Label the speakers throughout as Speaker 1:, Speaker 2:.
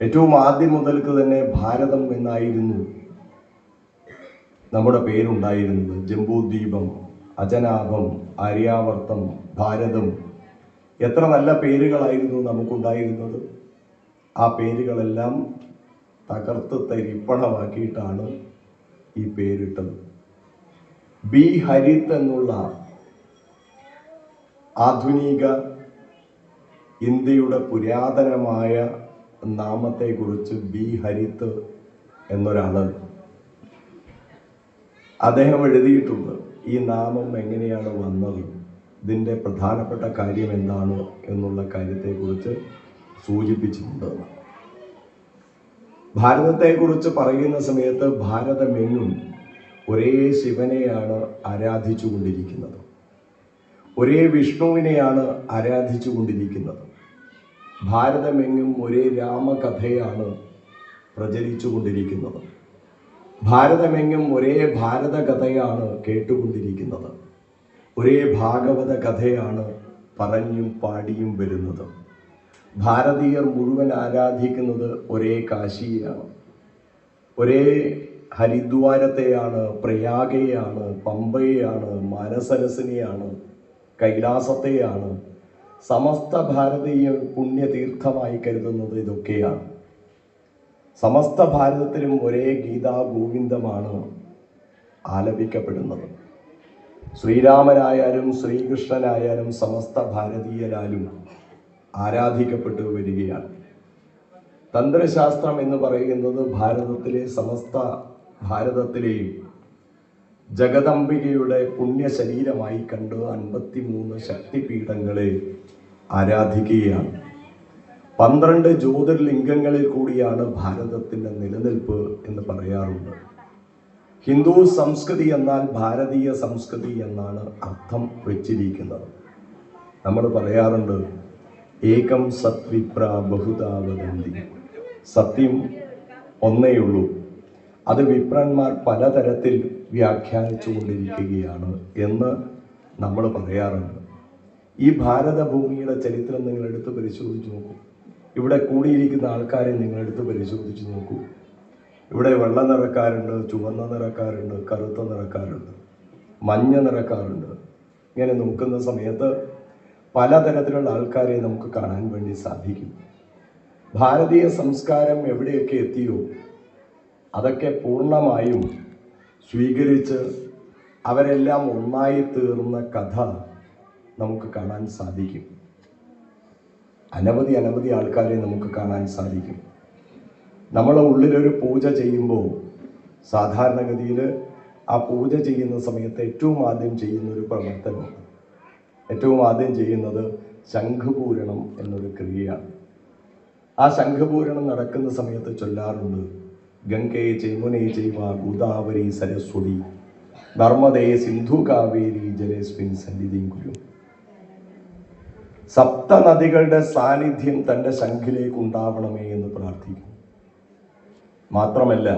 Speaker 1: ഏറ്റവും ആദ്യം മുതൽക്ക് തന്നെ ഭാരതം എന്നായിരുന്നു നമ്മുടെ പേരുണ്ടായിരുന്നത്. ജംബൂദ്വീപം അജനാഭം ആര്യാവർത്തം ഭാരതം. എത്ര നല്ല പേരുകളായിരുന്നു നമുക്കുണ്ടായിരുന്നത്. ആ പേരുകളെല്ലാം തകർത്ത് തരിപ്പണമാക്കിയിട്ടാണ് ഈ പേരിട്ടത്. ബി ഹരിത് എന്നുള്ള ആധുനിക ഇന്ത്യയുടെ പുരാതനമായ നാമത്തെക്കുറിച്ച് ബി ഹരിത്ത് എന്നൊരാൾ അദ്ദേഹം എഴുതിയിട്ടുണ്ട്. ഈ നാമം എങ്ങനെയാണ് വന്നത്? ഇതിന്റെ പ്രധാനപ്പെട്ട കാര്യം എന്താണ് എന്നുള്ള കാര്യത്തെക്കുറിച്ച് സൂചിപ്പിച്ചിട്ടുണ്ട്. ഭാരതത്തെക്കുറിച്ച് പറയുന്ന സമയത്ത് ഭാരതമെങ്ങും ഒരേ ശിവനെയാണ് ആരാധിച്ചുകൊണ്ടിരിക്കുന്നത്. ഒരേ വിഷ്ണുവിനെയാണ് ആരാധിച്ചു കൊണ്ടിരിക്കുന്നത് ഭാരതമെങ്ങും ഒരേ രാമകഥയാണ് പ്രചരിച്ചു കൊണ്ടിരിക്കുന്നത് ഭാരതമെങ്ങും ഒരേ ഭാരത കഥയാണ് കേട്ടുകൊണ്ടിരിക്കുന്നത്. ഒരേ ഭാഗവത കഥയാണ് പറഞ്ഞും പാടിയും വരുന്നത്. ഭാരതീയർ മുഴുവൻ ആരാധിക്കുന്നത് ഒരേ കാശിയാണ്. ഒരേ ഹരിദ്വാരത്തെയാണ് പ്രയാഗയാണ് പമ്പയെയാണ് മാനസരസിനെയാണ് കൈലാസത്തെയാണ് സമസ്ത ഭാരതീയ പുണ്യതീർത്ഥമായി കരുതുന്നത് ഇതൊക്കെയാണ്. സമസ്ത ഭാരതത്തിലും ഒരേ ഗീതാ ഗോവിന്ദമാണ് ആലപിക്കപ്പെടുന്നത്. ശ്രീരാമനായാലും ശ്രീകൃഷ്ണനായാലും സമസ്ത ഭാരതീയരാലും ആരാധിക്കപ്പെട്ടു വരികയാണ്. തന്ത്രശാസ്ത്രം എന്ന് പറയുന്നത് ഭാരതത്തിലെ സമസ്ത ഭാരതത്തിലെയും ജഗദംബികയുടെ പുണ്യ ശരീരമായി കണ്ട് അൻപത്തിമൂന്ന് ശക്തിപീഠങ്ങളെ ആരാധിക്കുകയാണ്. പന്ത്രണ്ട് ജ്യോതിർലിംഗങ്ങളിൽ കൂടിയാണ് ഭാരതത്തിന്റെ നിലനിൽപ്പ് എന്ന് പറയാറുണ്ട്. ഹിന്ദു സംസ്കൃതി എന്നാൽ ഭാരതീയ സംസ്കൃതി എന്നാണ് അർത്ഥം വെച്ചിരിക്കുന്നത്. നമ്മൾ പറയാറുണ്ട് ഏകം സത്വിപ്ര ബഹുതാവതന്തി സത്യം ഒന്നേയുള്ളൂ. അത് വിപ്രന്മാർ പലതരത്തിൽ വ്യാഖ്യാനിച്ചു കൊണ്ടിരിക്കുകയാണ് എന്ന് നമ്മൾ പറയാറുണ്ട്. ഈ ഭാരതഭൂമിയുടെ ചരിത്രം നിങ്ങൾ എടുത്ത് പരിശോധിച്ച് നോക്കൂ. ഇവിടെ കൂടിയിരിക്കുന്ന ആൾക്കാരെ നിങ്ങൾ എടുത്ത് പരിശോധിച്ച് നോക്കൂ. ഇവിടെ വെള്ള നിറക്കാരുണ്ട് ചുവന്ന നിറക്കാരുണ്ട് കറുത്ത നിറക്കാരുണ്ട് മഞ്ഞ നിറക്കാറുണ്ട് ഇങ്ങനെ നോക്കുന്ന സമയത്ത് പലതരത്തിലുള്ള ആൾക്കാരെ നമുക്ക് കാണാൻ വേണ്ടി സാധിക്കും. ഭാരതീയ സംസ്കാരം എവിടെയൊക്കെ എത്തിയോ അതൊക്കെ പൂർണമായും സ്വീകരിച്ച് അവരെല്ലാം ഒന്നായി തീർന്ന കഥ നമുക്ക് കാണാൻ സാധിക്കും. അനവധി അനവധി ആൾക്കാരെ നമുക്ക് കാണാൻ സാധിക്കും. നമ്മളെ ഉള്ളിലൊരു പൂജ ചെയ്യുമ്പോൾ സാധാരണഗതിയിൽ ആ പൂജ ചെയ്യുന്ന സമയത്ത് ഏറ്റവും ആദ്യം ചെയ്യുന്ന ഒരു പ്രവർത്തനം ഏറ്റവും ആദ്യം ചെയ്യുന്നത് ശംഖുപൂരണം എന്നൊരു ക്രിയയാണ്. ആ ശംഖുപൂരണം നടക്കുന്ന സമയത്ത് ചൊല്ലാറുണ്ട് ഗംഗേ ചെയ്മുനേ ജൈവ ഗോദാവരി സരസ്വതി. നർമ്മദേ സിന്ധു കാവേരി ജലേസ്മിൻ സന്നിധിയും കുരു. സപ്തനദികളുടെ സാന്നിധ്യം തന്റെ ശംഖിലേക്ക് ഉണ്ടാവണമേ എന്ന് പ്രാർത്ഥിക്കും മാത്രമല്ല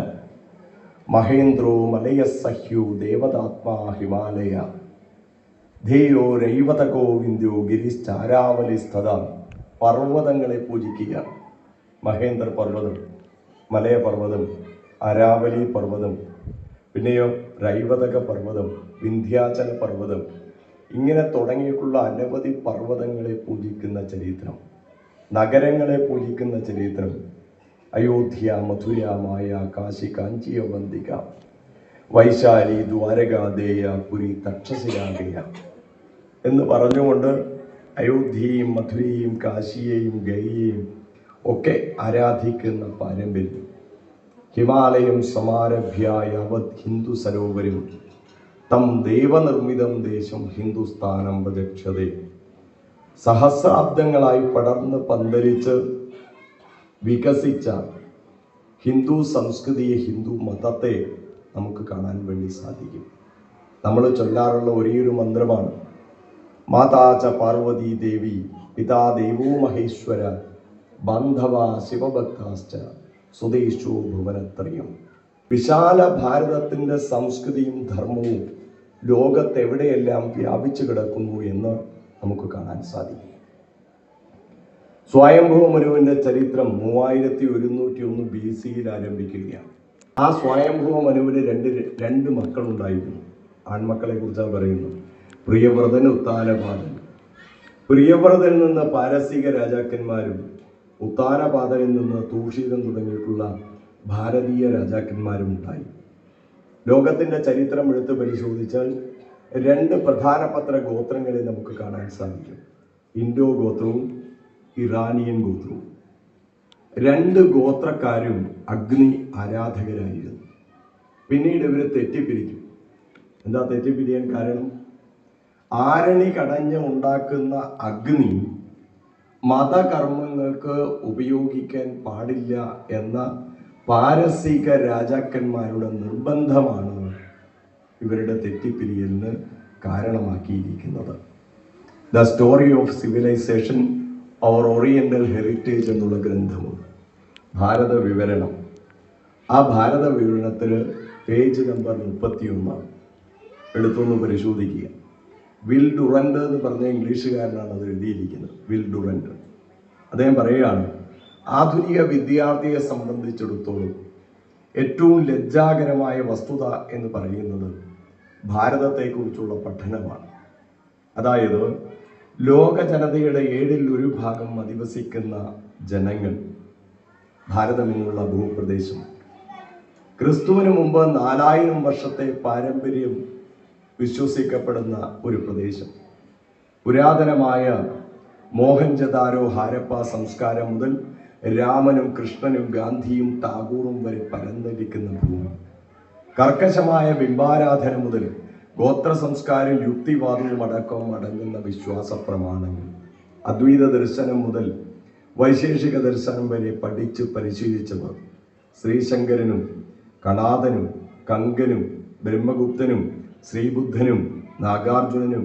Speaker 1: മഹേന്ദ്രോ മലയസഹ്യോ ദേവതാത്മാ ഹിമാലയ. ധേയോ രൈവത ഗോവിന്ദോ ഗിരിശ്ചാരാവലി സ്ഥത പർവതങ്ങളെ പൂജിക്കുക. മഹേന്ദ്ര പർവതം മലയപർവതം അരാവലി പർവതം പിന്നെയോ രൈവതക പർവതം വിന്ധ്യാചല പർവതം ഇങ്ങനെ തുടങ്ങിയിട്ടുള്ള അനവധി പർവതങ്ങളെ പൂജിക്കുന്ന ചരിത്രം നഗരങ്ങളെ പൂജിക്കുന്ന ചരിത്രം. അയോധ്യ മധുര മായ കാശി കാഞ്ചിയ വന്തിക വൈശാലി ദ്വാരകാദേയ പുരി തക്ഷശിലാകയ എന്ന് പറഞ്ഞുകൊണ്ട് അയോധ്യയും മധുരയും കാശിയെയും ഗയയും ഒക്കെ ആരാധിക്കുന്ന പാരമ്പര്യം. ഹിമാലയം സമാരഭ്യായ യാവത് ഹിന്ദു സരോവരം. തം ദേവനിർമ്മിതം ദേശം ഹിന്ദുസ്ഥാനം പ്രജക്ഷതേ സഹസ്രാബ്ദങ്ങളായി പടർന്ന് പന്തലിച്ച് വികസിച്ച ഹിന്ദു സംസ്കൃതിയെ ഹിന്ദു മതത്തെ നമുക്ക് കാണാൻ വേണ്ടി സാധിക്കും. നമ്മൾ ചൊല്ലാറുള്ള ഒരേയൊരു മന്ത്രമാണ് മാതാ ച പാർവതി ദേവി പിതാ ദേവോ മഹേശ്വര ബാന്ധവ ശിവഭക്താശ്ച സ്വദേശോ ഭുവനത്രയം. വിശാല ഭാരതത്തിന്റെ സംസ്കൃതിയും ധർമ്മവും ലോകത്തെവിടെയെല്ലാം വ്യാപിച്ചു കിടക്കുന്നു എന്ന് നമുക്ക് കാണാൻ സാധിക്കും. സ്വയംഭവ മനുവിന്റെ ചരിത്രം മൂവായിരത്തി ഒരുന്നൂറ്റി ഒന്ന് ബി സിയിൽ ആരംഭിക്കുകയാണ്. ആ സ്വയംഭവ മനുവിന് രണ്ട് രണ്ട് മക്കളുണ്ടായിരുന്നു. ആൺമക്കളെ കുറിച്ചാണ് പറയുന്നത് പ്രിയവ്രതൻ ഉത്താലപാദൻ. പ്രിയവ്രതൻ നിന്ന് പാരസീക രാജാക്കന്മാരും ഉത്താനപാതനിൽ നിന്ന് തൂഷീതം തുടങ്ങിയിട്ടുള്ള ഭാരതീയ രാജാക്കന്മാരും ഉണ്ടായി ലോകത്തിന്റെ ചരിത്രം എടുത്ത് പരിശോധിച്ചാൽ രണ്ട് പ്രധാനപ്പെട്ട ഗോത്രങ്ങളെ നമുക്ക് കാണാൻ സാധിക്കും. ഇൻഡോ ഗോത്രവും ഇറാനിയൻ ഗോത്രവും. രണ്ട് ഗോത്രക്കാരും അഗ്നി ആരാധകരായിരുന്നു. പിന്നീട് ഇവർ തെറ്റിപ്പിരിക്കും. എന്താ തെറ്റിപ്പിരിയാൻ കാരണം? ആരണി കടഞ്ഞ് ഉണ്ടാക്കുന്ന അഗ്നി മതകർമ്മങ്ങൾക്ക് ഉപയോഗിക്കാൻ പാടില്ല എന്ന പാരസീക രാജാക്കന്മാരുടെ നിർബന്ധമാണ് ഇവരുടെ തെറ്റിപ്പിരിയലിന് കാരണമാക്കിയിരിക്കുന്നത്. The story of civilization our oriental heritage എന്നുള്ള ഗ്രന്ഥമുണ്ട് ഭാരത വിവരണം. ആ ഭാരത വിവരണത്തിൽ പേജ് നമ്പർ മുപ്പത്തിയൊന്നാണ്. എടുത്തൊന്ന് പരിശോധിക്കുക. വിൽ ഡുറൻഡ് എന്ന് പറഞ്ഞ ഇംഗ്ലീഷുകാരനാണ് അത് എഴുതിയിരിക്കുന്നത്. വിൽ ഡുറൻഡ് അദ്ദേഹം പറയുകയാണ് ആധുനിക വിദ്യാർത്ഥിയെ സംബന്ധിച്ചിടത്തോളം ഏറ്റവും ലജ്ജാകരമായ വസ്തുത എന്ന് പറയുന്നത് ഭാരതത്തെക്കുറിച്ചുള്ള പഠനമാണ്. അതായത് ലോക ജനതയുടെ ഏഴിൽ ഒരു ഭാഗം അധിവസിക്കുന്ന ജനങ്ങൾ ഭാരതം എന്നുള്ള ഭൂപ്രദേശം. ക്രിസ്തുവിന് മുമ്പ് നാലായിരം വർഷത്തെ പാരമ്പര്യം വിശ്വസിക്കപ്പെടുന്ന ഒരു പ്രദേശം. പുരാതനമായ മോഹൻജദാരോ ഹാരപ്പ സംസ്കാരം മുതൽ രാമനും കൃഷ്ണനും ഗാന്ധിയും ടാഗോറും വരെ പരന്നിരിക്കുന്ന ഭൂമി. കർക്കശമായ ബിംബാരാധന മുതൽ ഗോത്ര സംസ്കാരം യുക്തിവാദവും അടക്കം അടങ്ങുന്ന വിശ്വാസ പ്രമാണങ്ങൾ അദ്വൈത ദർശനം മുതൽ വൈശേഷിക ദർശനം വരെ പഠിച്ച് പരിശീലിച്ചവർ. ശ്രീശങ്കരനും കണാദനും കങ്കനും ബ്രഹ്മഗുപ്തനും ശ്രീബുദ്ധനും നാഗാർജുനനും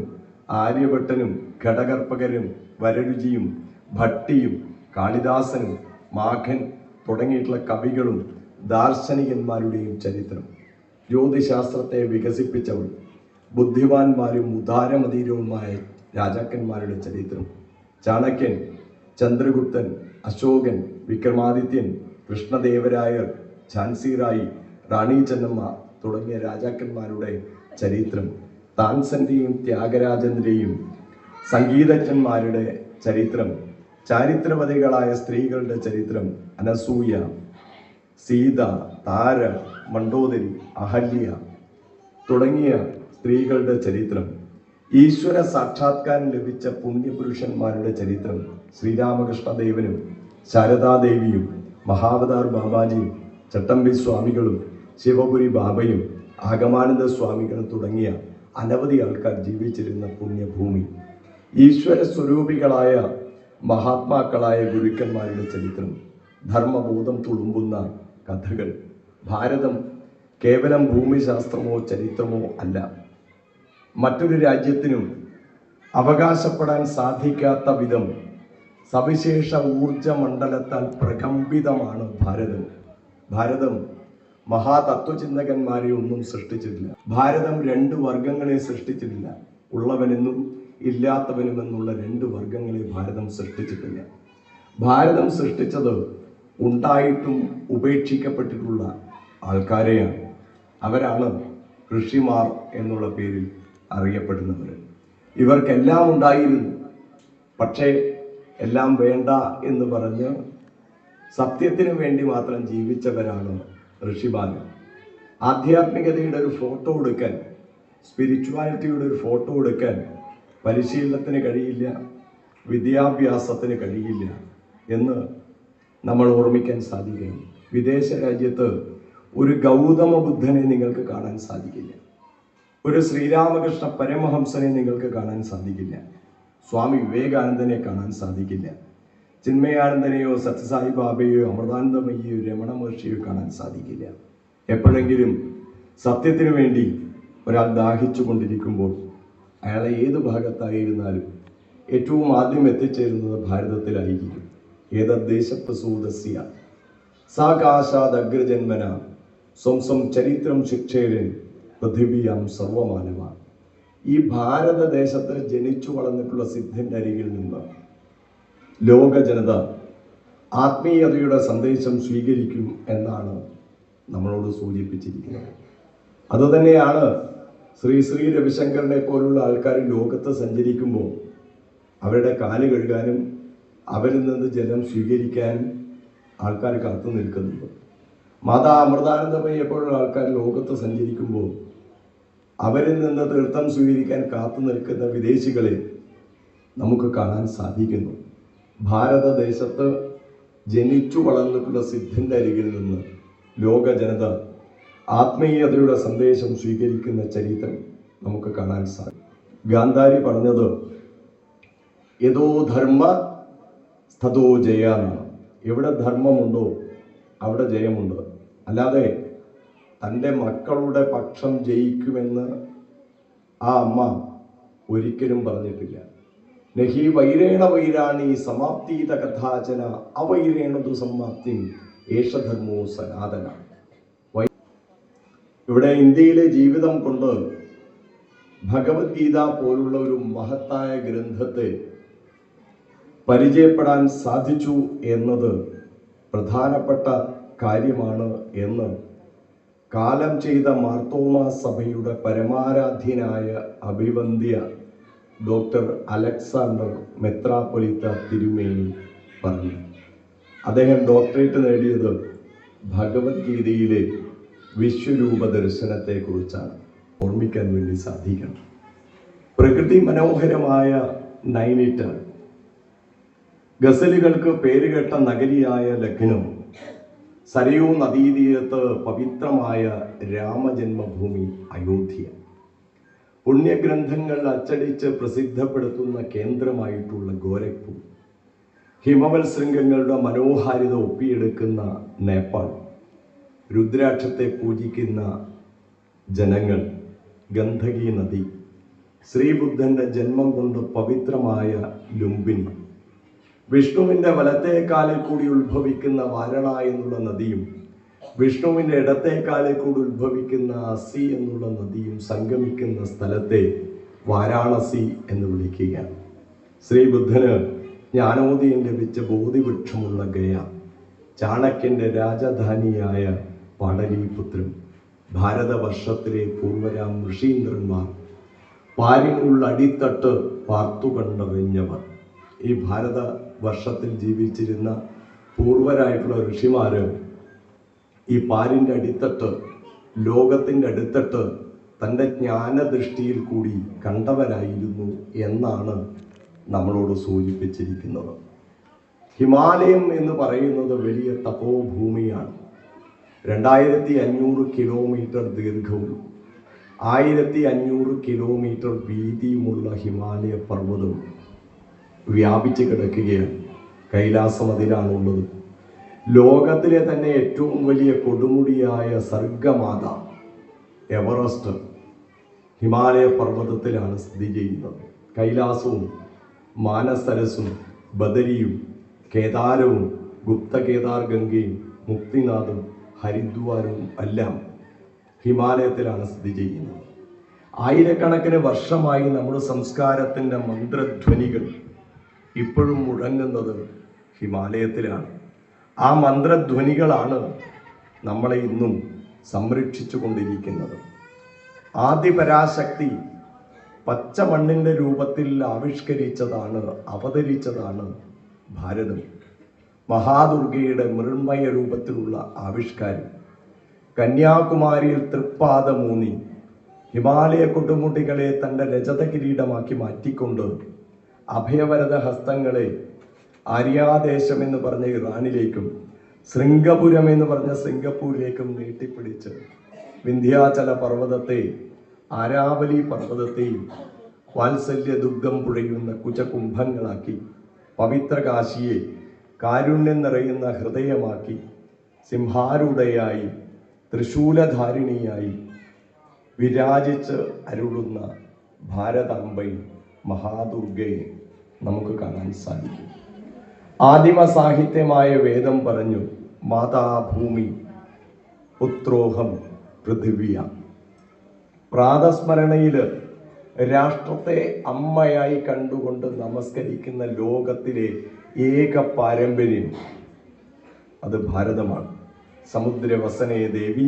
Speaker 1: ആര്യഭട്ടനും ഘടകർപ്പകരും വരരുചിയും ഭട്ടിയും കാളിദാസനും മാഘൻ തുടങ്ങിയിട്ടുള്ള കവികളും ദാർശനികന്മാരുടെയും ചരിത്രം. ജ്യോതിശാസ്ത്രത്തെ വികസിപ്പിച്ചവർ ബുദ്ധിമാന്മാരും ഉദാരമതീരവുമായ രാജാക്കന്മാരുടെ ചരിത്രം. ചാണക്യൻ ചന്ദ്രഗുപ്തൻ അശോകൻ വിക്രമാദിത്യൻ കൃഷ്ണദേവരായർ ഝാൻസി റായി റാണി ചെന്നമ്മ തുടങ്ങിയ രാജാക്കന്മാരുടെ ചരിത്രം. താൻസന്റെയും ത്യാഗരാജന്റെയും സംഗീതജ്ഞന്മാരുടെ ചരിത്രം. ചാരിത്രവതികളായ സ്ത്രീകളുടെ ചരിത്രം. അനസൂയ സീത താര മണ്ടോദരി അഹല്യ തുടങ്ങിയ സ്ത്രീകളുടെ ചരിത്രം. ഈശ്വര സാക്ഷാത്കാരം ലഭിച്ച പുണ്യപുരുഷന്മാരുടെ ചരിത്രം. ശ്രീരാമകൃഷ്ണദേവനും ശാരദാദേവിയും മഹാവതാർ ബാബാജിയും ചട്ടമ്പി സ്വാമികളും ശിവപുരി ബാബയും ആഗമാനന്ദ സ്വാമികൾ തുടങ്ങിയ അനവധി ആൾക്കാർ ജീവിച്ചിരുന്ന പുണ്യഭൂമി. ഈശ്വര സ്വരൂപികളായ മഹാത്മാക്കളായ ഗുരുക്കന്മാരുടെ ചരിത്രം ധർമ്മബോധം തുളുമ്പുന്ന കഥകൾ ഭാരതം കേവലം ഭൂമിശാസ്ത്രമോ ചരിത്രമോ അല്ല. മറ്റൊരു രാജ്യത്തിനും അവകാശപ്പെടാൻ സാധിക്കാത്ത വിധം സവിശേഷ ഊർജ മണ്ഡലത്താൽ പ്രകമ്പിതമാണ് ഭാരതം. ഭാരതം മഹാതത്വചിന്തകന്മാരെ ഒന്നും സൃഷ്ടിച്ചിട്ടില്ല. ഭാരതം രണ്ട് വർഗങ്ങളെ സൃഷ്ടിച്ചിട്ടില്ല. ഉള്ളവനെന്നും ഇല്ലാത്തവനുമെന്നുള്ള രണ്ട് വർഗങ്ങളെ ഭാരതം സൃഷ്ടിച്ചിട്ടില്ല. ഭാരതം സൃഷ്ടിച്ചത് ഉണ്ടായിട്ടും ഉപേക്ഷിക്കപ്പെട്ടിട്ടുള്ള ആൾക്കാരെയാണ്. അവരാണ് ഋഷിമാർ എന്നുള്ള പേരിൽ അറിയപ്പെടുന്നവർ ഇവർക്കെല്ലാം ഉണ്ടായിരുന്നു. പക്ഷേ എല്ലാം വേണ്ട എന്ന് പറഞ്ഞ് സത്യത്തിനു വേണ്ടി മാത്രം ജീവിച്ചവരാണ് ഋഷിമാർ ആധ്യാത്മികതയുടെ ഒരു ഫോട്ടോ എടുക്കാൻ സ്പിരിച്വാലിറ്റിയുടെ ഒരു ഫോട്ടോ എടുക്കാൻ പരിശീലനത്തിന് കഴിയില്ല വിദ്യാഭ്യാസത്തിന് കഴിയില്ല എന്ന് നമ്മൾ ഓർമ്മിക്കാൻ സാധിക്കണം വിദേശ രാജ്യത്ത് ഒരു ഗൗതമ ബുദ്ധനെ നിങ്ങൾക്ക് കാണാൻ സാധിക്കില്ല. ഒരു ശ്രീരാമകൃഷ്ണ പരമഹംസനെ നിങ്ങൾക്ക് കാണാൻ സാധിക്കില്ല. സ്വാമി വിവേകാനന്ദനെ കാണാൻ സാധിക്കില്ല. ചിന്മയാനന്ദനെയോ സത്യസായി ബാബയോ അമൃതാനന്ദമയ്യോ രമണ മഹർഷിയോ കാണാൻ സാധിക്കില്ല. എപ്പോഴെങ്കിലും സത്യത്തിനു വേണ്ടി ഒരാൾ ദാഹിച്ചു കൊണ്ടിരിക്കുമ്പോൾ അയാളെ ഏത് ഭാഗത്തായിരുന്നാലും ഏറ്റവും ആദ്യം എത്തിച്ചേരുന്നത് ഭാരതത്തിലായിരിക്കും. ഏതദ്ദേശപ്രസൂതസ്യ സാകാശാദ് അഗ്രജന്മന സ്വംസം ചരിത്രം ശിക്ഷേരൻ. പൃഥിവിയാം സർവമാനവ ഈ ഭാരതദേശത്ത് ജനിച്ചു വളർന്നിട്ടുള്ള സിദ്ധന്റെ അരികിൽ നിന്ന് ലോക ജനത ആത്മീയതയുടെ സന്ദേശം സ്വീകരിക്കും എന്നാണ് നമ്മളോട് സൂചിപ്പിച്ചിരിക്കുന്നത്. അതുതന്നെയാണ് ശ്രീ ശ്രീ രവിശങ്കറിനെ പോലുള്ള ആൾക്കാർ ലോകത്ത് സഞ്ചരിക്കുമ്പോൾ അവരുടെ കാൽ കഴുകാനും അവരിൽ നിന്ന് ജലം സ്വീകരിക്കാനും ആൾക്കാർ കാത്തു നിൽക്കുന്നുണ്ട് മാതാ അമൃതാനന്ദമയെ പോലുള്ള ആൾക്കാർ ലോകത്ത് സഞ്ചരിക്കുമ്പോൾ അവരിൽ നിന്ന് തീർത്ഥം സ്വീകരിക്കാൻ കാത്തു നിൽക്കുന്ന വിദേശികളെ നമുക്ക് കാണാൻ സാധിക്കുന്നു. ഭാരതദേശത്ത് ജനിച്ചു വളർന്നിട്ടുള്ള സിദ്ധന്റെ അരികിൽ നിന്ന് ലോക ജനത ആത്മീയതയുടെ സന്ദേശം സ്വീകരിക്കുന്ന ചരിത്രം നമുക്ക് കാണാൻ സാധിക്കും. ഗാന്ധാരി പറഞ്ഞത് യഥോ ധർമ്മ സ്ഥതോ ജയ എന്നാണ്. എവിടെ ധർമ്മമുണ്ടോ അവിടെ ജയമുണ്ട്. അല്ലാതെ തന്റെ മക്കളുടെ പക്ഷം ജയിക്കുമെന്ന് ആ അമ്മ ഒരിക്കലും പറഞ്ഞിട്ടില്ല. നഹി വൈരേണ വൈരാണി സമാപ്തീത കഥാചന അവൈരേണതു സമാപ്തി ഏഷധർമ്മോ സനാതന. ഇവിടെ ഇന്ത്യയിലെ ജീവിതം കൊണ്ട് ഭഗവത്ഗീത പോലുള്ള ഒരു മഹത്തായ ഗ്രന്ഥത്തെ പരിചയപ്പെടാൻ സാധിച്ചു എന്നത് പ്രധാനപ്പെട്ട കാര്യമാണ് എന്ന് കാലം ചെയ്ത മാർത്തോമ സഭയുടെ പരമാരാധ്യനായ അഭിവന്ദ്യ ഡോക്ടർ അലക്സാണ്ടർ മെത്രാപ്പൊലിത്ത തിരുമേനി പറഞ്ഞു. അദ്ദേഹം ഡോക്ടറേറ്റ് നേടിയത് ഭഗവത്ഗീതയിലെ വിശ്വരൂപ ദർശനത്തെക്കുറിച്ചാണ് ഓർമ്മിക്കാൻ വേണ്ടി സാധിക്കണം പ്രകൃതി മനോഹരമായ നൈനിറ്റാൾ. ഗസലുകൾക്ക് പേരുകെട്ട നഗരിയായ ലഖ്നൗ സരയൂ നദീതീരത്ത് പവിത്രമായ രാമജന്മഭൂമി അയോധ്യ. പുണ്യഗ്രന്ഥങ്ങൾ അച്ചടിച്ച് പ്രസിദ്ധപ്പെടുത്തുന്ന കേന്ദ്രമായിട്ടുള്ള ഗോരഖ്പൂർ. ഹിമവത്സൃംഗങ്ങളുടെ മനോഹാരിത ഒപ്പിയെടുക്കുന്ന നേപ്പാൾ. രുദ്രാക്ഷത്തെ പൂജിക്കുന്ന ജനങ്ങൾ. ഗന്ധകി നദി. ശ്രീബുദ്ധന്റെ ജന്മം കൊണ്ട് പവിത്രമായ ലുംബിനി. വിഷ്ണുവിന്റെ വലത്തേക്കാലിൽ കാലിൽ കൂടി ഉത്ഭവിക്കുന്ന വാരണ എന്നുള്ള നദിയും കാലിൽ കൂടി ഉത്ഭവിക്കുന്ന അസി എന്നുള്ള നദിയും സംഗമിക്കുന്ന സ്ഥലത്തെ വാരാണസി എന്ന് വിളിക്കുകയാണ്. ശ്രീ ശ്രീബുദ്ധന് ജ്ഞാനോദയം ലഭിച്ച ബോധിവൃക്ഷമുള്ള ഗയ ചാണക്യന്റെ രാജധാനിയായ പാടലീപുത്രം ഭാരതവർഷത്തിലെ പൂർവരാം ഋഷീന്ദ്രന്മാർ പാരിനുള്ള അടിത്തട്ട് പാർത്തു പാർത്തുകണ്ടറിഞ്ഞവർ ഈ ഭാരത വർഷത്തിൽ ജീവിച്ചിരുന്ന പൂർവരായിട്ടുള്ള ഋഷിമാര് ഈ പാലിന്റെ അടിത്തട്ട് ലോകത്തിന്റെ അടിത്തട്ട് തന്റെ ജ്ഞാനദൃഷ്ടിയിൽ കൂടി കണ്ടവരായിരുന്നു എന്നാണ് നമ്മളോട് സൂചിപ്പിച്ചിരിക്കുന്നത്. ഹിമാലയം എന്ന് പറയുന്നത് വലിയ തപോഭൂമിയാണ്. രണ്ടായിരത്തി അഞ്ഞൂറ് കിലോമീറ്റർ ദീർഘവും ആയിരത്തി അഞ്ഞൂറ് കിലോമീറ്റർ വീതിയുമുള്ള ഹിമാലയ പർവതം വ്യാപിച്ച് കിടക്കുകയാണ്. കൈലാസം അതിലാണുള്ളത് ലോകത്തിലെ തന്നെ ഏറ്റവും വലിയ കൊടുമുടിയായ സർഗമാത എവറസ്റ്റ് ഹിമാലയ പർവതത്തിലാണ് സ്ഥിതി ചെയ്യുന്നത്. കൈലാസവും മാനസരസും ബദരിയും കേദാരവും ഗുപ്ത കേദാർ ഗംഗയും മുക്തിനാഥും ഹരിദ്വാരവും എല്ലാം ഹിമാലയത്തിലാണ് സ്ഥിതി ചെയ്യുന്നത്. ആയിരക്കണക്കിന് വർഷമായി നമ്മുടെ സംസ്കാരത്തിന്റെ മന്ത്രധ്വനികൾ ഇപ്പോഴും മുഴങ്ങുന്നത് ഹിമാലയത്തിലാണ്. ആ മന്ത്രധ്വനികളാണ് നമ്മളെ ഇന്നും സംരക്ഷിച്ചു കൊണ്ടിരിക്കുന്നത് ആദിപരാശക്തി പച്ച മണ്ണിന്റെ രൂപത്തിൽ ആവിഷ്കരിച്ചതാണ് അവതരിച്ചതാണ് ഭാരതം. മഹാദുർഗയുടെ മൃണ്മയ രൂപത്തിലുള്ള ആവിഷ്കാരം. കന്യാകുമാരിയിൽ തൃപ്പാദമൂന്നി ഹിമാലയ കൊടുമുടികളെ തന്റെ രജത കിരീടമാക്കി മാറ്റിക്കൊണ്ട് അഭയവരത ഹസ്തങ്ങളെ ആര്യാദേശം എന്ന് പറഞ്ഞ ഇറാനിലേക്കും ശൃംഗപുരം എന്ന് പറഞ്ഞ സിംഗപ്പൂരിലേക്കും നീട്ടിപ്പിടിച്ച് വിന്ധ്യാചല പർവതത്തെ ആരാവലി പർവതത്തെയും വാത്സല്യ ദുഗ്ധം പുഴയുന്ന കുചകുംഭങ്ങളാക്കി പവിത്രകാശിയെ കാരുണ്യം നിറയുന്ന ഹൃദയമാക്കി സിംഹാരൂഢയായി തൃശൂലധാരിണിയായി വിരാജിച്ച് അരുളുന്ന ഭാരതാംബയും മഹാദുർഗയെ നമുക്ക് കാണാൻ സാധിക്കും. ആദിമ സാഹിത്യമായ വേദം പറഞ്ഞു മാതാഭൂമി പുത്രോഹം പൃഥിവിയ. പ്രാതസ്മരണയിൽ രാഷ്ട്രത്തെ അമ്മയായി കണ്ടുകൊണ്ട് നമസ്കരിക്കുന്ന ലോകത്തിലെ ഏക പാരമ്പര്യം അത് ഭാരതമാണ്. സമുദ്രവസനേ ദേവി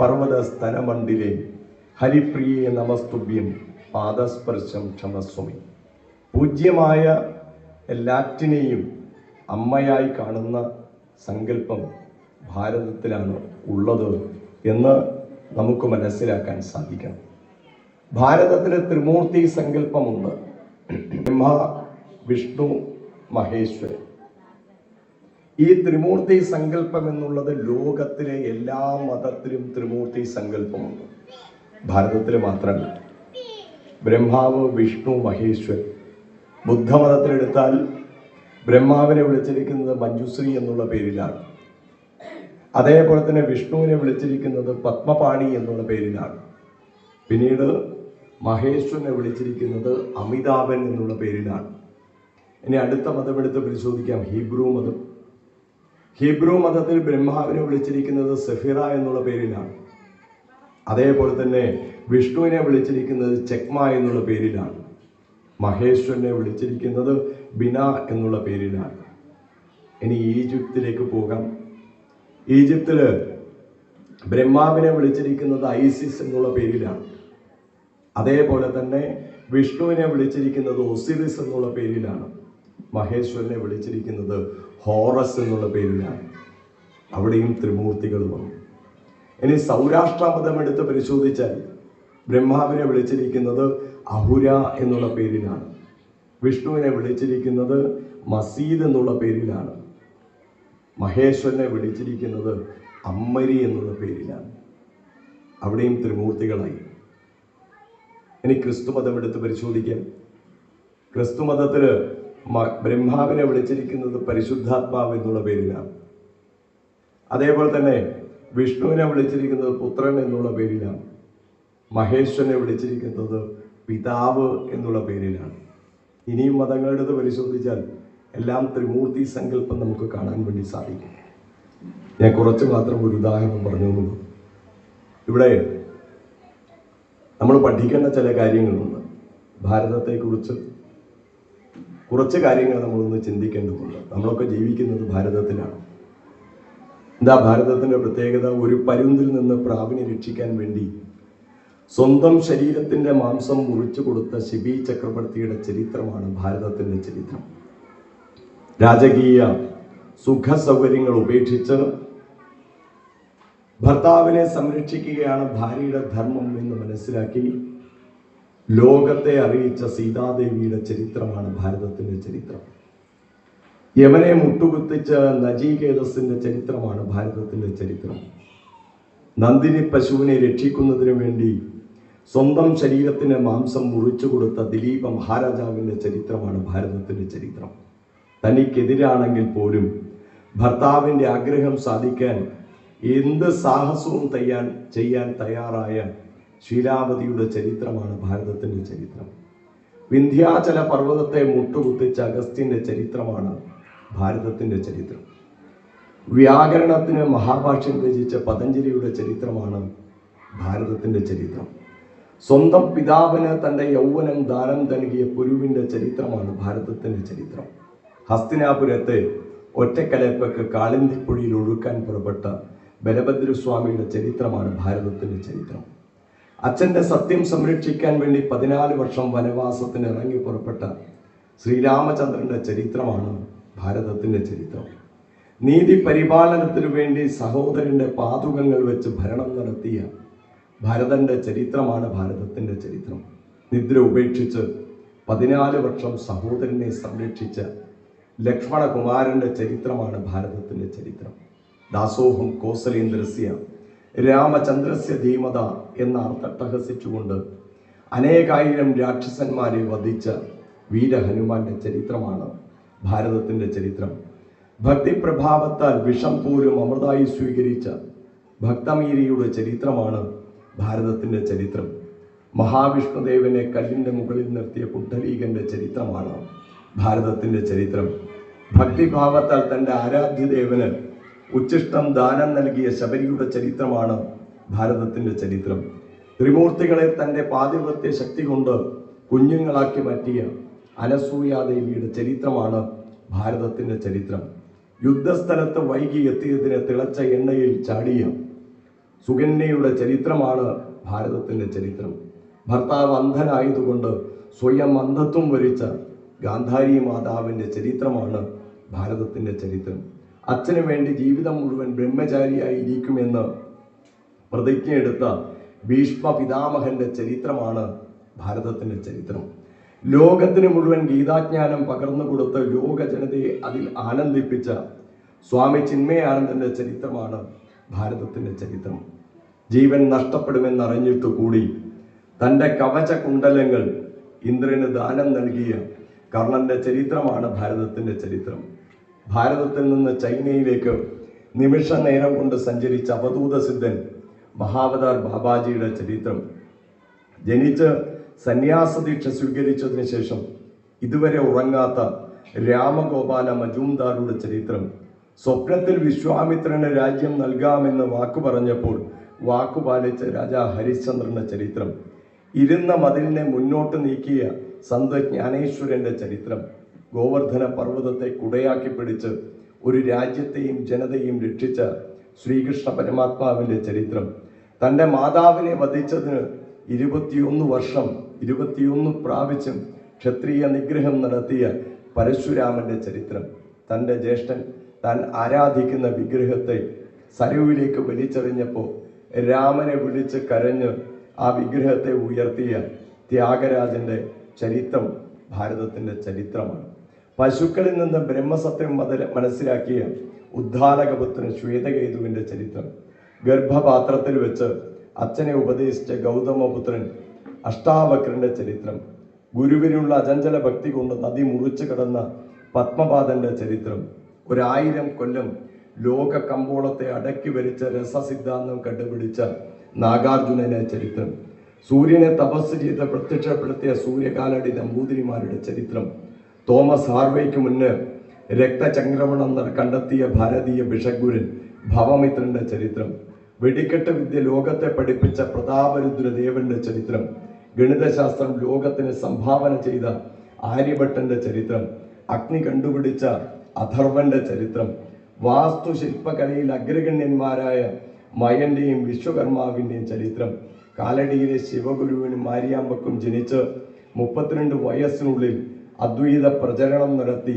Speaker 1: പർവത സ്ഥലമണ്ടിലെ ഹരിപ്രിയേ നമസ്തുഭ്യം പാദസ്പർശം ക്ഷമസ്വമി. പൂജ്യമായ എല്ലാറ്റിനെയും അമ്മയായി കാണുന്ന സങ്കല്പം ഭാരതത്തിലാണ് ഉള്ളത് എന്ന് നമുക്ക് മനസ്സിലാക്കാൻ സാധിക്കണം. ഭാരതത്തിന് ത്രിമൂർത്തി സങ്കല്പമുണ്ട് ബ്രഹ്മ വിഷ്ണു മഹേശ്വരൻ. ഈ ത്രിമൂർത്തി സങ്കല്പം എന്നുള്ളത് ലോകത്തിലെ എല്ലാ മതത്തിലും ത്രിമൂർത്തി സങ്കല്പമുണ്ട്. ഭാരതത്തിൽ മാത്രമല്ല ബ്രഹ്മാവ് വിഷ്ണു മഹേശ്വരൻ ബുദ്ധമതത്തിലെടുത്താൽ ബ്രഹ്മാവിനെ വിളിച്ചിരിക്കുന്നത് മഞ്ജുശ്രീ എന്നുള്ള പേരിലാണ്. അതേപോലെ തന്നെ വിഷ്ണുവിനെ വിളിച്ചിരിക്കുന്നത് പത്മപാണി എന്നുള്ള പേരിലാണ്. പിന്നീട് മഹേശ്വരനെ വിളിച്ചിരിക്കുന്നത് അമിതാഭൻ എന്നുള്ള പേരിലാണ്. ഇനി അടുത്ത മതമെടുത്ത് പരിശോധിക്കാം. ഹീബ്രു മതം. ഹീബ്രു മതത്തിൽ ബ്രഹ്മാവിനെ വിളിച്ചിരിക്കുന്നത് സെഫിറ എന്നുള്ള പേരിലാണ്. അതേപോലെ തന്നെ വിഷ്ണുവിനെ വിളിച്ചിരിക്കുന്നത് ചെക്മ എന്നുള്ള പേരിലാണ്. മഹേശ്വരനെ വിളിച്ചിരിക്കുന്നത് ബിന എന്നുള്ള പേരിലാണ്. ഇനി ഈജിപ്തിലേക്ക് പോകാം. ഈജിപ്തിൽ ബ്രഹ്മാവിനെ വിളിച്ചിരിക്കുന്നത് ഐസിസ് എന്നുള്ള പേരിലാണ്. അതേപോലെ തന്നെ വിഷ്ണുവിനെ വിളിച്ചിരിക്കുന്നത് ഒസിറിസ് എന്നുള്ള പേരിലാണ്. മഹേശ്വരനെ വിളിച്ചിരിക്കുന്നത് ഹോറസ് എന്നുള്ള പേരിലാണ്. അവിടെയും ത്രിമൂർത്തികൾ വന്നു. ഇനി സൗരാഷ്ട്ര മതം എടുത്ത് പരിശോധിച്ചാൽ ബ്രഹ്മാവിനെ വിളിച്ചിരിക്കുന്നത് അഹുര എന്നുള്ള പേരിലാണ്. വിഷ്ണുവിനെ വിളിച്ചിരിക്കുന്നത് മസീദ് എന്നുള്ള പേരിലാണ്. മഹേശ്വരനെ വിളിച്ചിരിക്കുന്നത് അമ്മരി എന്നുള്ള പേരിലാണ്. അവിടെയും ത്രിമൂർത്തികളായി. ഇനി ക്രിസ്തു മതം എടുത്ത് പരിശോധിക്കാം. ക്രിസ്തു മതത്തിൽ ബ്രഹ്മാവിനെ വിളിച്ചിരിക്കുന്നത് പരിശുദ്ധാത്മാവ് എന്നുള്ള പേരിലാണ്. അതേപോലെ തന്നെ വിഷ്ണുവിനെ വിളിച്ചിരിക്കുന്നത് പുത്രൻ എന്നുള്ള പേരിലാണ്. മഹേശ്വരനെ വിളിച്ചിരിക്കുന്നത് പിതാവ് എന്നുള്ള പേരിലാണ്. ഇനിയും മതങ്ങളുടെ പരിശോധിച്ചാൽ എല്ലാം ത്രിമൂർത്തി സങ്കല്പം നമുക്ക് കാണാൻ വേണ്ടി സാധിക്കും. ഞാൻ കുറച്ച് മാത്രം ഒരു ഉദാഹരണം പറഞ്ഞു. ഇവിടെ നമ്മൾ പഠിക്കേണ്ട ചില കാര്യങ്ങളുണ്ട്. ഭാരതത്തെക്കുറിച്ച് കുറച്ച് കാര്യങ്ങൾ നമ്മളൊന്ന് ചിന്തിക്കേണ്ടതുണ്ട്. നമ്മളൊക്കെ ജീവിക്കുന്നത് ഭാരതത്തിലാണ്. എന്താ ഭാരതത്തിന്റെ പ്രത്യേകത? ഒരു പരുന്തിൽ നിന്ന് പ്രാവിനെ രക്ഷിക്കാൻ വേണ്ടി സ്വന്തം ശരീരത്തിന്റെ മാംസം മുറിച്ചു കൊടുത്ത ശിബി ചക്രവർത്തിയുടെ ചരിത്രമാണ് ഭാരതത്തിന്റെ ചരിത്രം. രാജകീയ സുഖ സൗകര്യങ്ങൾ ഉപേക്ഷിച്ച് ഭർത്താവിനെ സംരക്ഷിക്കുകയാണ് ഭാര്യയുടെ ധർമ്മം എന്ന് മനസ്സിലാക്കി ലോകത്തെ അറിയിച്ച സീതാദേവിയുടെ ചരിത്രമാണ് ഭാരതത്തിന്റെ ചരിത്രം. യമനെ മുട്ടുകുത്തിച്ച നജീകേതസിന്റെ ചരിത്രമാണ് ഭാരതത്തിന്റെ ചരിത്രം. നന്ദിനി പശുവിനെ രക്ഷിക്കുന്നതിനു വേണ്ടി സ്വന്തം ശരീരത്തിന് മാംസം മുറിച്ചു കൊടുത്ത ദിലീപ മഹാരാജാവിന്റെ ചരിത്രമാണ് ഭാരതത്തിന്റെ ചരിത്രം. തനിക്കെതിരാണെങ്കിൽ പോലും ഭർത്താവിന്റെ ആഗ്രഹം സാധിക്കാൻ എന്ത് സാഹസവും തയ്യാൻ ചെയ്യാൻ തയ്യാറായ ശീലാവതിയുടെ ചരിത്രമാണ് ഭാരതത്തിന്റെ ചരിത്രം. വിന്ധ്യാചല പർവതത്തെ മുട്ടുകുത്തിച്ച അഗസ്ത്യന്റെ ചരിത്രമാണ് ഭാരതത്തിന്റെ ചരിത്രം. വ്യാകരണത്തിന് മഹാഭാഷ്യം രചിച്ച പതഞ്ജലിയുടെ ചരിത്രമാണ് ഭാരതത്തിന്റെ ചരിത്രം. സ്വന്തം പിതാവിന് തന്റെ യൗവനം ദാനം നൽകിയ പുരുവിന്റെ ചരിത്രമാണ് ഭാരതത്തിന്റെ ചരിത്രം. ഹസ്തിനാപുരത്തെ ഒറ്റക്കലപ്പക്ക് കാളിന്തിപ്പുഴയിൽ ഒഴുക്കാൻ പുറപ്പെട്ട ബലഭദ്രസ്വാമിയുടെ ചരിത്രമാണ് ഭാരതത്തിന്റെ ചരിത്രം. അച്ഛന്റെ സത്യം സംരക്ഷിക്കാൻ വേണ്ടി പതിനാല് വർഷം വനവാസത്തിന് ഇറങ്ങി പുറപ്പെട്ട ശ്രീരാമചന്ദ്രന്റെ ചരിത്രമാണ് ഭാരതത്തിന്റെ ചരിത്രം. നീതി പരിപാലനത്തിനു വേണ്ടി സഹോദരന്റെ പാതുകങ്ങൾ വെച്ച് ഭരണം നടത്തിയ ഭരതന്റെ ചരിത്രമാണ് ഭാരതത്തിന്റെ ചരിത്രം. നിദ്ര ഉപേക്ഷിച്ച് പതിനാല് വർഷം സഹോദരനെ സംരക്ഷിച്ച ലക്ഷ്മണകുമാരന്റെ ചരിത്രമാണ് ഭാരതത്തിന്റെ ചരിത്രം. ദാസോഹം കോസലേന്ദ്രസ്യ രാമചന്ദ്രസ്യ ധീമത എന്ന അർത്ഥട്ടഹസിച്ചുകൊണ്ട് അനേകായിരം രാക്ഷസന്മാരെ വധിച്ച വീരഹനുമാന്റെ ചരിത്രമാണ് ഭാരതത്തിന്റെ ചരിത്രം. ഭക്തിപ്രഭാവത്താൽ വിഷം പോലും അമൃതായി സ്വീകരിച്ച ഭക്തമീരിയുടെ ചരിത്രമാണ് ഭാരതത്തിന്റെ ചരിത്രം. മഹാവിഷ്ണുദേവനെ കല്ലിന്റെ മുകളിൽ നിർത്തിയ കുട്ടലീകന്റെ ചരിത്രമാണ് ഭാരതത്തിന്റെ ചരിത്രം. ഭക്തിഭാവത്താൽ തന്റെ ആരാധ്യദേവന് ഉച്ചിഷ്ടം ദാനം നൽകിയ ശബരിയുടെ ചരിത്രമാണ് ഭാരതത്തിന്റെ ചരിത്രം. ത്രിമൂർത്തികളെ തന്റെ പാതിവത്യ ശക്തി കൊണ്ട് കുഞ്ഞുങ്ങളാക്കി മാറ്റിയ അനസൂയാദേവിയുടെ ചരിത്രമാണ് ഭാരതത്തിന്റെ ചരിത്രം. യുദ്ധസ്ഥലത്ത് വൈകി എത്തിയതിനെ തിളച്ച എണ്ണയിൽ ചാടിയ സുകന്യയുടെ ചരിത്രമാണ് ഭാരതത്തിന്റെ ചരിത്രം. ഭർത്താവ് അന്ധനായതുകൊണ്ട് സ്വയം അന്ധത്വം വരിച്ച ഗാന്ധാരി മാതാവിന്റെ ചരിത്രമാണ് ഭാരതത്തിന്റെ ചരിത്രം. അച്ഛന് വേണ്ടി ജീവിതം മുഴുവൻ ബ്രഹ്മചാരിയായി ഇരിക്കുമെന്ന് പ്രതിജ്ഞയെടുത്ത ഭീഷ്മ പിതാമഹന്റെ ചരിത്രമാണ് ഭാരതത്തിന്റെ ചരിത്രം. ലോകത്തിന് മുഴുവൻ ഗീതാജ്ഞാനം പകർന്നു കൊടുത്ത് ലോക ജനതയെ അതിൽ ആനന്ദിപ്പിച്ച സ്വാമി ചിന്മയാനന്ദന്റെ ചരിത്രമാണ് ഭാരതത്തിന്റെ ചരിത്രം. ജീവൻ നഷ്ടപ്പെടുമെന്നറിഞ്ഞിട്ടു കൂടി തന്റെ കവച കുണ്ടലങ്ങൾ ഇന്ദ്രന് ദാനം നൽകിയ കർണന്റെ ചരിത്രമാണ് ഭാരതത്തിന്റെ ചരിത്രം. ഭാരതത്തിൽ നിന്ന് ചൈനയിലേക്ക് നിമിഷ നേരം കൊണ്ട് സഞ്ചരിച്ച അവധൂത സിദ്ധൻ മഹാവതാർ ബാബാജിയുടെ ചരിത്രം. ജനിച്ച് സന്യാസ ദീക്ഷ സ്വീകരിച്ചതിന് ശേഷം ഇതുവരെ ഉറങ്ങാത്ത രാമഗോപാല മജൂംദാറുടെ ചരിത്രം. സ്വപ്നത്തിൽ വിശ്വാമിത്രന് രാജ്യം നൽകാമെന്ന് വാക്കു പറഞ്ഞപ്പോൾ വാക്കു പാലിച്ച രാജാ ഹരിശ്ചന്ദ്രന്റെ ചരിത്രം. ഇരുന്ന മതിലിനെ മുന്നോട്ട് നീക്കിയ സന്ത് ജ്ഞാനേശ്വരന്റെ ചരിത്രം. ഗോവർദ്ധന പർവതത്തെ കുടയാക്കി പിടിച്ച് ഒരു രാജ്യത്തെയും ജനതയും രക്ഷിച്ച ശ്രീകൃഷ്ണ പരമാത്മാവിന്റെ ചരിത്രം. തന്റെ മാതാവിനെ വധിച്ചതിന് ഇരുപത്തിയൊന്ന് വർഷം ഇരുപത്തിയൊന്ന് പ്രാവശ്യം ക്ഷത്രിയ നിഗ്രഹം നടത്തിയ പരശുരാമന്റെ ചരിത്രം. തന്റെ ജ്യേഷ്ഠൻ താൻ ആരാധിക്കുന്ന വിഗ്രഹത്തെ സരയുവിലേക്ക് വലിച്ചെറിഞ്ഞപ്പോൾ രാമനെ വിളിച്ച് കരഞ്ഞ് ആ വിഗ്രഹത്തെ ഉയർത്തിയ ത്യാഗരാജന്റെ ചരിത്രം ഭാരതത്തിന്റെ ചരിത്രമാണ്. പശുക്കളിൽ നിന്ന് ബ്രഹ്മസത്യം മുതൽ മനസ്സിലാക്കിയ ഉദ്ധാലകപുത്രൻ ശ്വേതകേതുവിന്റെ ചരിത്രം. ഗർഭപാത്രത്തിൽ വെച്ച് അച്ഛനെ ഉപദേശിച്ച ഗൗതമപുത്രൻ അഷ്ടാവക്രന്റെ ചരിത്രം. ഗുരുവിനുള്ള അചഞ്ചല ഭക്തി കൊണ്ട് നദി മുറിച്ചു കടന്ന പത്മപാദന്റെ ചരിത്രം. ഒരായിരം കൊല്ലം ലോക കമ്പോളത്തെ അടക്കി വരിച്ച രസസിദ്ധാന്തം കണ്ടുപിടിച്ച നാഗാർജുനന്റെ ചരിത്രം. സൂര്യനെ തപസ് ചെയ്ത് പ്രത്യക്ഷപ്പെടുത്തിയ സൂര്യകാലടി നമ്പൂതിരിമാരുടെ ചരിത്രം. തോമസ് ഹാർവേക്ക് മുന്ന് രക്തചംക്രമണം കണ്ടെത്തിയ ഭാരതീയ ബിഷഗുരൻ ഭവമിത്രന്റെ ചരിത്രം. വെടിക്കെട്ട് വിദ്യ ലോകത്തെ പഠിപ്പിച്ച പ്രതാപരുദ്രദേവന്റെ ചരിത്രം. ഗണിതശാസ്ത്രം ലോകത്തിന് സംഭാവന ചെയ്ത ആര്യഭട്ടന്റെ ചരിത്രം. അഗ്നി കണ്ടുപിടിച്ച അഥർവന്റെ ചരിത്രം. വാസ്തുശില്പകലയിൽ അഗ്രഗണ്യന്മാരായ മയന്റെയും വിശ്വകർമാവിന്റെയും ചരിത്രം. കാലടിയിലെ ശിവഗുരുവിനും മാരിയാമ്പക്കും ജനിച്ച് മുപ്പത്തിരണ്ട് വയസ്സിനുള്ളിൽ അദ്വൈത പ്രചരണം നടത്തി.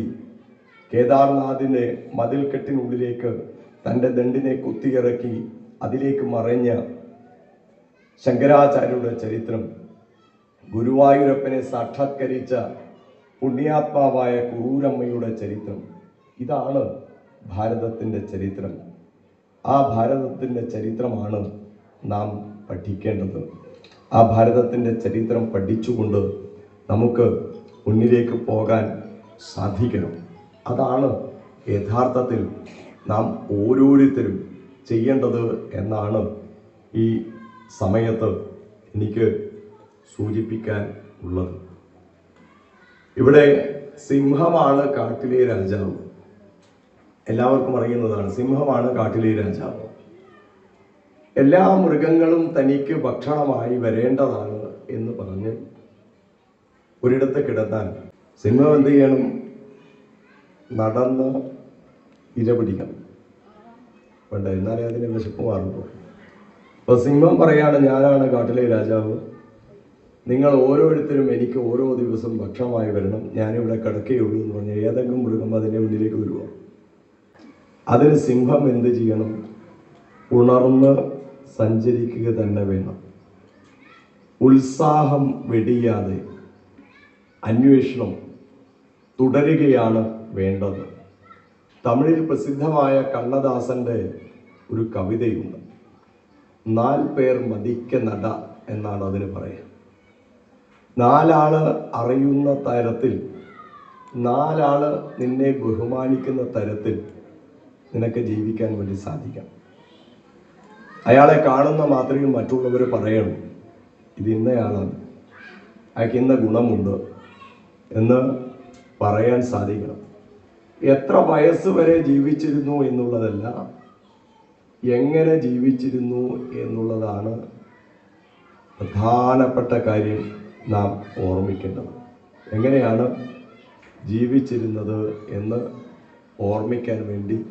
Speaker 1: കേദാർനാഥിന്റെ മതിൽക്കെട്ടിനുള്ളിലേക്ക് തന്റെ ദണ്ടിനെ കുത്തിയിറക്കി അതിലേക്ക് മറിഞ്ഞ ശങ്കരാചാര്യരുടെ ചരിത്രം. ഗുരുവായൂരപ്പനെ സാക്ഷാത്കരിച്ച പുണ്യാത്മാവായ കുറൂരമ്മയുടെ ചരിത്രം. ഇതാണ് ഭാരതത്തിന്റെ ചരിത്രം. ആ ഭാരതത്തിന്റെ ചരിത്രമാണ് നാം പഠിക്കേണ്ടത്. ആ ഭാരതത്തിന്റെ ചരിത്രം പഠിച്ചുകൊണ്ട് നമുക്ക് മുന്നിലേക്ക് പോകാൻ സാധിക്കണം. അതാണ് യഥാർത്ഥത്തിൽ നാം ഓരോരുത്തരും ചെയ്യേണ്ടത് എന്നാണ് ഈ സമയത്ത് എനിക്ക് സൂചിപ്പിക്കാൻ ഉള്ളത്. ഇവിടെ സിംഹമാണ് കാട്ടിലെ രാജാവ്. എല്ലാവർക്കും അറിയുന്നതാണ്. സിംഹമാണ് കാട്ടിലെ രാജാവ്. എല്ലാ മൃഗങ്ങളും തനിക്ക് ഭക്ഷണമായി വരേണ്ടതാണ് എന്ന് പറഞ്ഞ് ഒരിടത്ത് കിടന്നാൽ സിംഹം എന്ത് ചെയ്യണം? നടന്ന് ഇര പിടിക്കണം. വേണ്ട എന്നാലേ അതിന് വിശപ്പ് മാറുള്ളൂ. അപ്പൊ സിംഹം പറയാണ് ഞാനാണ് കാട്ടിലെ രാജാവ്. നിങ്ങൾ ഓരോരുത്തരും എനിക്ക് ഓരോ ദിവസം ഭക്ഷണമായി വരണം. ഞാനിവിടെ കിടക്കുകയുള്ളൂ എന്ന് പറഞ്ഞ് ഏതെങ്കിലും മൃഗം അതിന്റെ മുന്നിലേക്ക് വരുമോ അതിന് സിംഹം എന്ത് ചെയ്യണം? ഉണർന്ന് സഞ്ചരിക്കുക തന്നെ വേണം. ഉത്സാഹം വെടിയാതെ അന്വേഷണം തുടരുകയാണ് വേണ്ടത്. തമിഴിൽ പ്രസിദ്ധമായ കണ്ണദാസന്റെ ഒരു കവിതയുണ്ട്. നാൽ പേർ മതിക്ക നട എന്നാണ് അതിന് പറയുക നാലാൾ അറിയുന്ന തരത്തിൽ നാലാൾ നിന്നെ ബഹുമാനിക്കുന്ന തരത്തിൽ നിനക്ക് ജീവിക്കാൻ വേണ്ടി സാധിക്കാം. അയാളെ കാണുന്ന മാത്രമേ മറ്റുള്ളവർ പറയണം. ഇത് ഇന്നയാളാണ്. അയാൾക്ക് ഇന്ന ഗുണമുണ്ട് എന്ന് പറയാൻ സാധിക്കണം. എത്ര വയസ്സ് വരെ ജീവിച്ചിരുന്നു എന്നുള്ളതല്ല എങ്ങനെ ജീവിച്ചിരുന്നു എന്നുള്ളതാണ് പ്രധാനപ്പെട്ട കാര്യം നാം ഓർമ്മിക്കേണ്ടത്. എങ്ങനെയാണ് ജീവിച്ചിരുന്നത് എന്ന് ഓർമ്മിക്കാൻ വേണ്ടി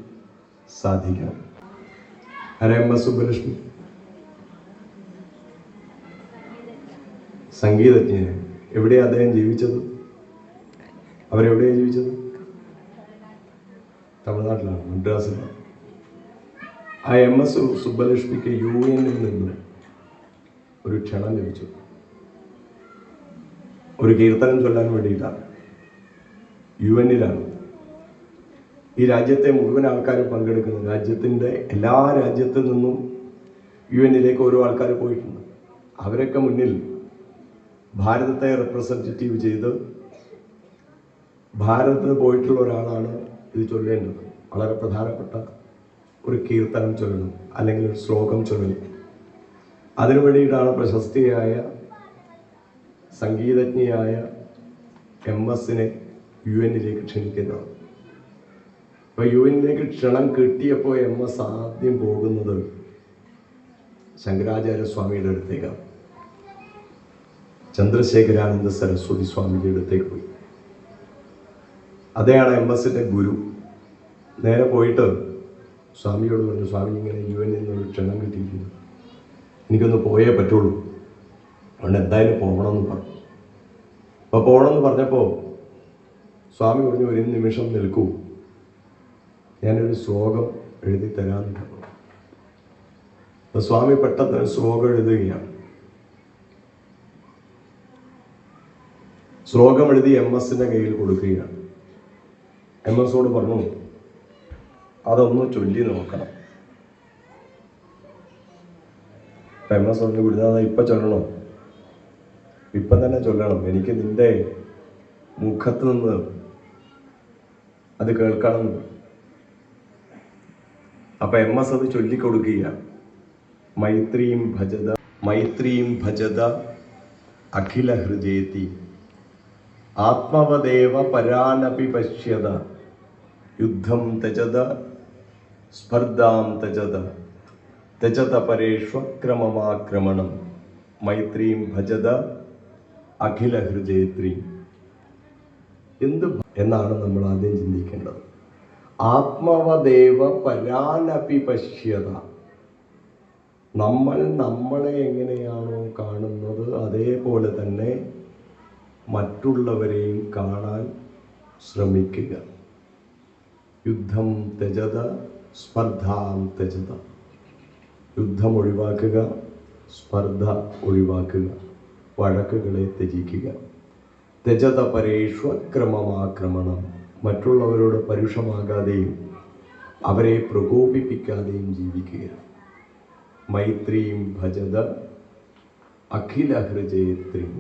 Speaker 1: സാധിക്കണം എസ് സുബ്ബലക്ഷ്മി. സംഗീതജ്ഞന് എവിടെയാണ് അദ്ദേഹം ജീവിച്ചത്? അവരെവിടെയാണ് ജീവിച്ചത്? തമിഴ്നാട്ടിലാണ് മദ്രാസിലാണ്. ആ എം എസ് സുബ്ബലക്ഷ്മിക്ക് യു എന്നിൽ നിന്ന് ഒരു ക്ഷണം ലഭിച്ചു. ഒരു കീർത്തനം ചൊല്ലാൻ വേണ്ടിയിട്ടാണ്. യു എന്നിലാണ്. ഈ രാജ്യത്തെ മുഴുവൻ ആൾക്കാരും പങ്കെടുക്കുന്നു. രാജ്യത്തിന്റെ എല്ലാ രാജ്യത്തു നിന്നും യു എന്നിലേക്ക് ഓരോ ആൾക്കാർ പോയിട്ടുണ്ട്. അവരൊക്കെ മുന്നിൽ ഭാരതത്തെ റെപ്രസെന്റേറ്റീവ് ചെയ്ത് ഭാരതത്തിൽ പോയിട്ടുള്ള ഒരാളാണ് ഇത് ചൊല്ലേണ്ടത്. വളരെ പ്രധാനപ്പെട്ട ഒരു കീർത്തനം ചൊല്ലണം അല്ലെങ്കിൽ ഒരു ശ്ലോകം ചൊല്ലണം. അതിനു വേണ്ടിയിട്ടാണ് പ്രശസ്തിയായ സംഗീതജ്ഞയായ എം എസിനെ യു എന്നിലേക്ക് ക്ഷണിക്കുന്നത് അപ്പോൾ യു ക്ഷണം കിട്ടിയപ്പോൾ എം സാധ്യം പോകുന്നത് ശങ്കരാചാര്യ സ്വാമിയുടെ അടുത്തേക്കാണ്. ചന്ദ്രശേഖരാനന്ദ സരസ്വതി സ്വാമിയുടെ അടുത്തേക്ക് പോയി. അദ്ദേഹമാണ് എം എസിന്റെ ഗുരു. നേരെ പോയിട്ട് സ്വാമിയോട് പറഞ്ഞു സ്വാമി ഇങ്ങനെ യു എന്നിൽ നിന്നൊരു ക്ഷണം കിട്ടിയിരിക്കുന്നു എനിക്കൊന്ന് പോയേ പറ്റുള്ളൂ. അതുകൊണ്ട് എന്തായാലും പോകണമെന്ന് പറഞ്ഞു. അപ്പോൾ പോകണമെന്ന് പറഞ്ഞപ്പോൾ സ്വാമി പറഞ്ഞു ഒരു നിമിഷം നിൽക്കൂ. ഞാനൊരു ശ്ലോകം എഴുതി തരാറുണ്ട്. സ്വാമി പെട്ടെന്ന് ഒരു ശ്ലോകം എഴുതുകയാണ്. ശ്ലോകം എഴുതി എം എസിന്റെ കയ്യിൽ കൊടുക്കുകയാണ്. എം എസോട് പറഞ്ഞു അതൊന്ന് ചൊല്ലി നോക്കണം. എം എസ് പറഞ്ഞു ഗുരുനാഥ ഇപ്പം ചൊല്ലണോ. ഇപ്പം തന്നെ ചൊല്ലണം. എനിക്ക് നിന്റെ മുഖത്ത് നിന്ന് അത് കേൾക്കണം. അപ്പൊ എം എസ് അത് ചൊല്ലിക്കൊടുക്കുകയാണ് മൈത്രിയും ഭജത മൈത്രിയും ഭജത അഖില ഹൃദയത്തി. ആത്മവദേവ പരാനപി പശ്യത. യുദ്ധം തജത സ്പർദ്ധാം തജത തജത പരേഷ്വക്രമമാക്രമണം മൈത്രിയും ഭജത അഖില ഹൃദയത്രി. എന്ത് എന്നാണ് നമ്മൾ ആദ്യം ചിന്തിക്കേണ്ടത്. ആത്മവദേവ പരാനപി പശ്യത നമ്മൾ നമ്മളെ എങ്ങനെയാണോ കാണുന്നത് അതേപോലെ തന്നെ മറ്റുള്ളവരെയും കാണാൻ ശ്രമിക്കുക. യുദ്ധം ത്യജത സ്പർദ്ധാം ത്യജത. യുദ്ധം ഒഴിവാക്കുക സ്പർദ്ധ ഒഴിവാക്കുക. വഴക്കുകളെ ത്യജിക്കുക. ത്യജത പരേഷ്വക്രമമാക്രമണം മറ്റുള്ളവരോട് പരുഷമാകാതെയും അവരെ പ്രകോപിപ്പിക്കാതെയും ജീവിക്കുക മൈത്രിയും ഭജത അഖില ഹൃജയത്രിയും